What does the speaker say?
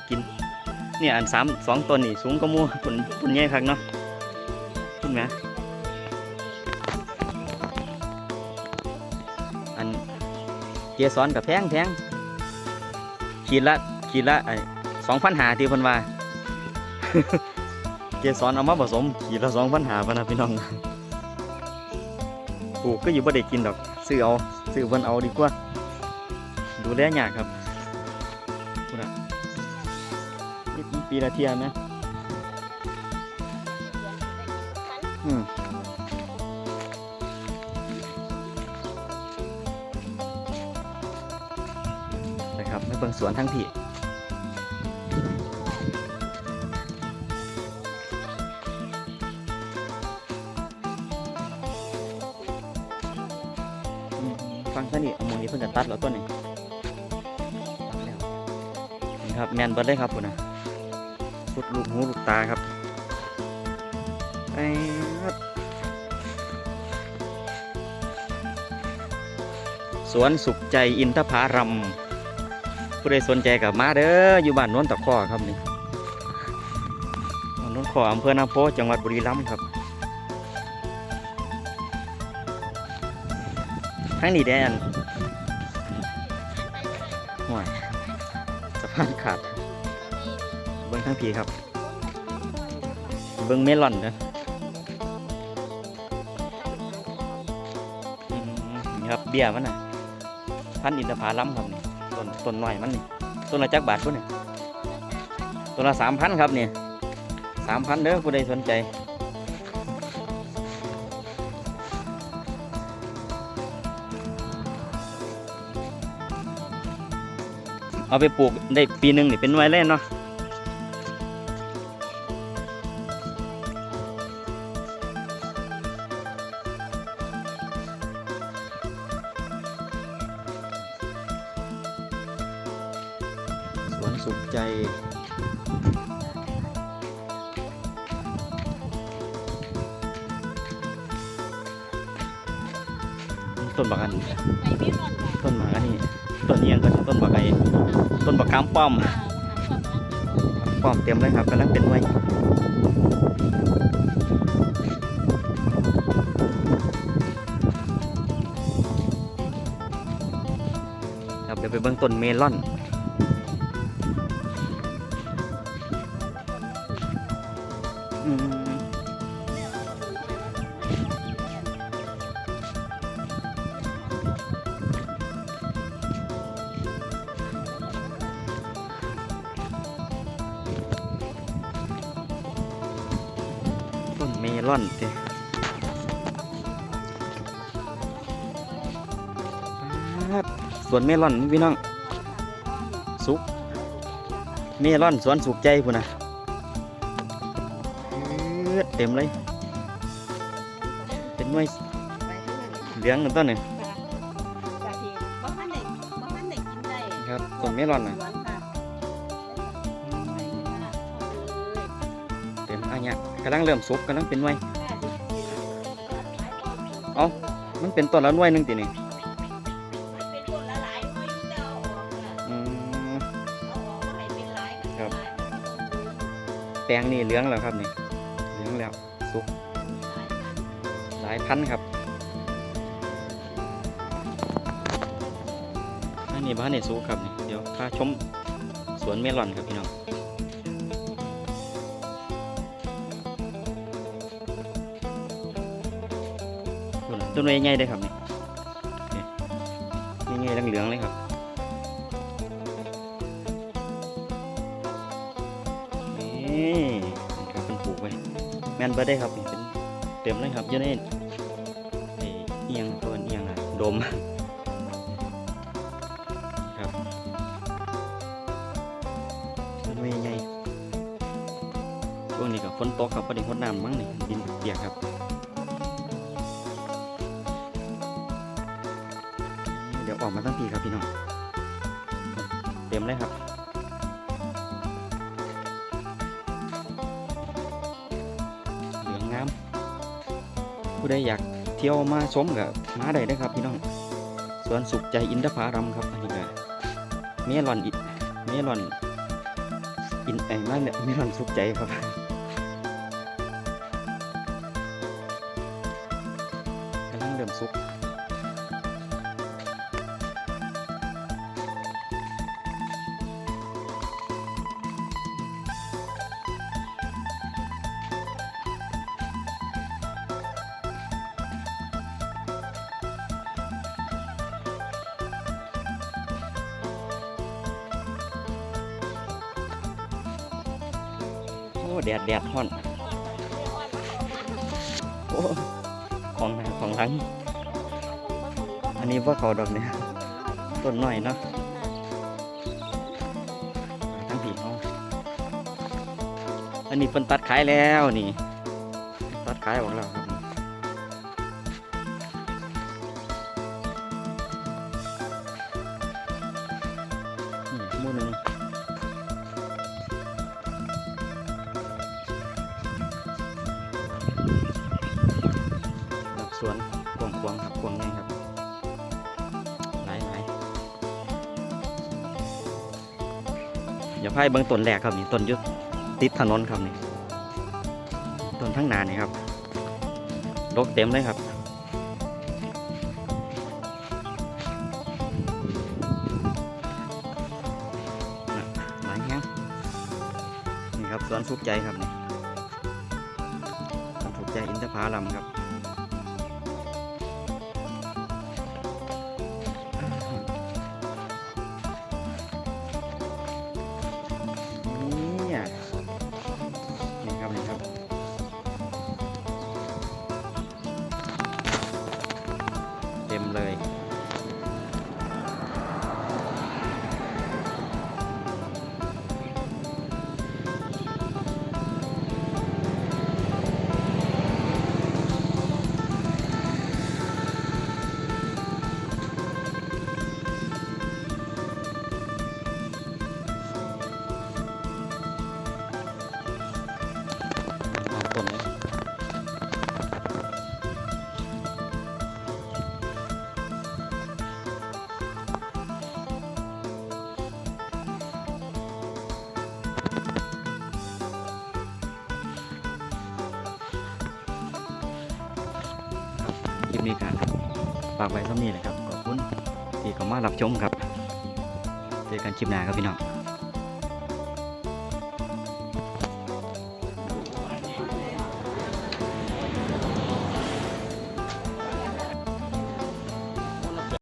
ก็กิน เนี่ยอันสามสองต้นนี่สูงก็มัวผลผลใหญ่คักเนาะขึ้นไหมอันเกสรกับแพงแพงขีดละขีดละไอ้สองพันหาที่พิ่นว่า เกสรเอามาผสมขีดละสองพันหาพนะพี่น้องปลูกก็อยู่บ่ได้กินดอกซื้อเอาซื้อเพิ่นเอาดีกว่า ดูแลยากครับ ปีละเทียไหมอืมนะครับไม่เบิ่งสวนทั้งที่ฟังซะนี่เอามอนี้เพิ่งจะตัดแล้วต้นนี้ตัวนี่ครับแมนเบิร์ดเลยครับคุณนะ สุดลูกหูลูกตาครับไอ้สวนสุขใจอินทผารัมผู้ใดสนใจกับมาเด้ออยู่บ้านโน้นตะข้อครับนี่บ้านโน้นขออำเภอนาโพจังหวัดบุรีรัมย์ครับทั้งนี้แดนห่วยสะพานขาด เบิ้งทั้งผีครับ เบิ้งเมลอนนะอืมนี่ครับเบี้ยมันน่ะ พันธุ์อินทผลัมครับนี่ต้นต้นหน้อยมันนี่ต้นละจักบาทพุ่นนี่ต้นละสามพันครับนี่สามพันเด้อผู้ใดสนใจเอาไปปลูกได้ปีหนึ่งนี่เป็นไวเล่นเนาะ สวนสุขใจ ต้นบักอันต้นหมากอันนี้ต้นเอียงก็ต้นบักไอต้นบักขามป้อมป้อมเต็มเลยครับกำลังเป็นไว้ครับเดี๋ยวไปเบิ่งต้นเมลอน เมลอนเด้ครับสวนเมลอนนี่พี่น้อง สุก เมลอนสวนสุกใจพุ่นนะเอื้อเต็มเลย เป็นหน่วยเหลืองกันต้นหนึ่งครับต้นเมลอนนะ เต็มอันเนี้ยกำลังเริ่มสุกกำลังเป็นหน่วยมันเป็นต้นละหน่วยหนึ่งตีนี่อืมแปลงนี่เหลืองแล้วครับนี่เหลืองแล้วสุกหลายพันครับอันนี้บ้านนี่สุกครับนี่เดี๋ยวพาชมสวนเมลอนครับพี่น้อง ต้นไม้ใหญ่ๆเลยครับนี่นี่ใหญ่ๆเหลืองๆเลยครับนี่ครับเป็นปลูกไว้แมนเบิดได้ครับนี่เป็นเต็มเลยครับเยอะนี่เอียงตัวเอียงอะดมครับต้นไม้ใหญ่ช่วงนี้กับฝนตกครับพอดีงดน้ำมั้งนี่ดินเปียกครับ ดี๋ยวออกมาตั้งทีครับพี่น้องเต็มเลยครับเหลืองงามผู้ใดอยากเที่ยวมาชมกับมาได้เลยครับ พี่น้องสวนสุขใจอินทผารัมครับอันนี้ก็เมลอนอิเมลอนอินไอ้มาเนี่ยเมีความสุขใจครับกำลังเริ่มสุก แดดแดดฮ้อนโอ้ของหนาของหลัง อันนี้ว่าเขาดอกเนี่ยต้นหน่อยเนาะทั้งผีเขาอันนี้เป็นตัดขายแล้วนี่ ตัดขายออกแล้วครับ อย่าพายเบิ้งต้นแรกครับนี่ต้นยุดติดถนนครับนี่ต้นทั้งนานี่ครับดกเต็มเลยครับหลายแฮงนี่ครับสวนสุขใจครับนี่สวนสุขใจอินทผลัมครับ ลิปนี้กันฝากไว้เท่านี้เลยครับขอบคุณที่เข้ามารับชมครับเจอกันคลิปหน้าครับพี่น้อง